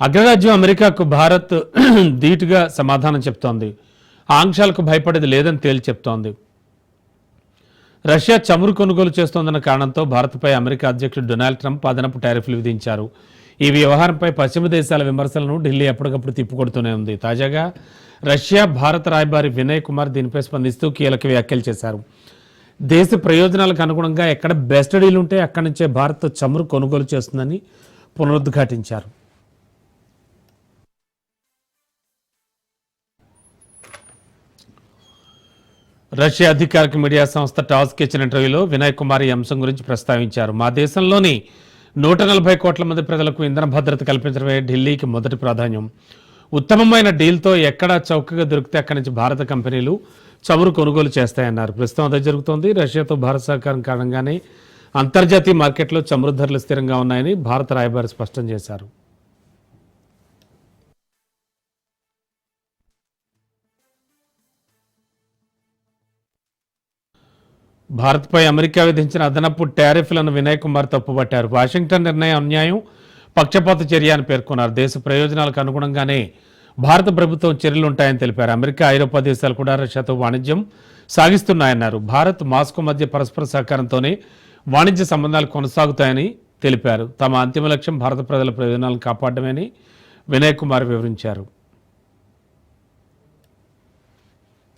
అగ్రరాజ్యం అమెరికాకు భారత్ ధీటుగా సమాధానం చెప్తోంది. ఆంక్షలకు భయపడేది లేదని తేల్చి చెప్తోంది. రష్యా చమురు కొనుగోలు చేస్తోందన్న కారణంతో భారత్పై అమెరికా అధ్యక్షుడు డొనాల్డ్ ట్రంప్ అదనపు టారిఫ్లు విధించారు. ఈ వ్యవహారంపై పశ్చిమ దేశాల విమర్శలను ఢిల్లీ ఎప్పటికప్పుడు తిప్పుకొడుతూనే ఉంది. తాజాగా రష్యా భారత రాయబారి వినయ్ కుమార్ దీనిపై స్పందిస్తూ కీలక వ్యాఖ్యలు చేశారు. దేశ ప్రయోజనాలకు అనుగుణంగా ఎక్కడ బెస్ట్ డీల్ ఉంటే అక్కడి నుంచే భారత్ చమురు కొనుగోలు చేస్తుందని పునరుద్ఘాటించారు. రష్యా అధికారిక మీడియా సంస్థ టాస్కి ఇచ్చిన ఇంటర్వ్యూలో వినయ్ కుమార్ ఈ అంశం గురించి ప్రస్తావించారు. మా దేశంలోని నూట నలభై కోట్ల మంది ప్రజలకు ఇంధన భద్రత కల్పించడమే ఢిల్లీకి మొదటి ప్రాధాన్యం. ఉత్తమమైన డీల్తో ఎక్కడ చౌకగా దొరికితే అక్కడి నుంచి భారత కంపెనీలు చమురు కొనుగోలు చేస్తాయన్నారు. ప్రస్తుతం అదే జరుగుతోంది. రష్యాతో భారత సహకారం కారణంగానే అంతర్జాతీయ మార్కెట్లో చమురు ధరలు స్థిరంగా ఉన్నాయని భారత రాయబారి స్పష్టం చేశారు. భారత్పై అమెరికా విధించిన అదనపు టారిఫ్లను వినయ్ కుమార్ తప్పుపట్టారు. వాషింగ్టన్ నిర్ణయం అన్యాయం పక్షపాత చర్య అని పేర్కొన్నారు. దేశ ప్రయోజనాలకు అనుగుణంగానే భారత ప్రభుత్వం చర్యలుంటాయని తెలిపారు. అమెరికా ఐరోపా దేశాలు కూడా రష్యాతో వాణిజ్యం సాగిస్తున్నాయన్నారు. భారత్ మాస్కో మధ్య పరస్పర సహకారంతోనే వాణిజ్య సంబంధాలు కొనసాగుతాయని తెలిపారు. తమ అంతిమ లక్ష్యం భారత ప్రజల ప్రయోజనాలను కాపాడమని వినయ్ కుమార్ వివరించారు.